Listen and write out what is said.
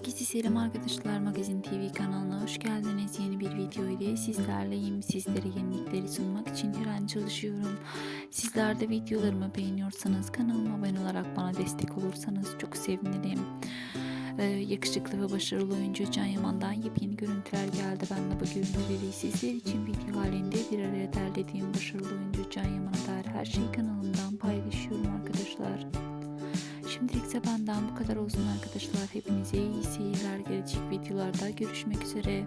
Herkese selam arkadaşlar Magazin TV kanalına hoş geldiniz. Yeni bir video ile sizlerleyim. Sizlere yenilikleri sunmak için her an çalışıyorum. Sizler de videolarımı beğeniyorsanız kanalıma abone olarak bana destek olursanız çok sevinirim. Ee, yakışıklı ve başarılı oyuncu Can Yaman'dan yepyeni görüntüler geldi. Ben de bu görüntüleri sizler için video halinde bir araya derlediğim başarılı oyuncu Can Yaman'a dair her paylaşıyorum arkadaşlar. Şimdilik ise benden bu kadar olsun arkadaşlar. Hepinize iyi seyirler. Gelecek videolarda görüşmek üzere.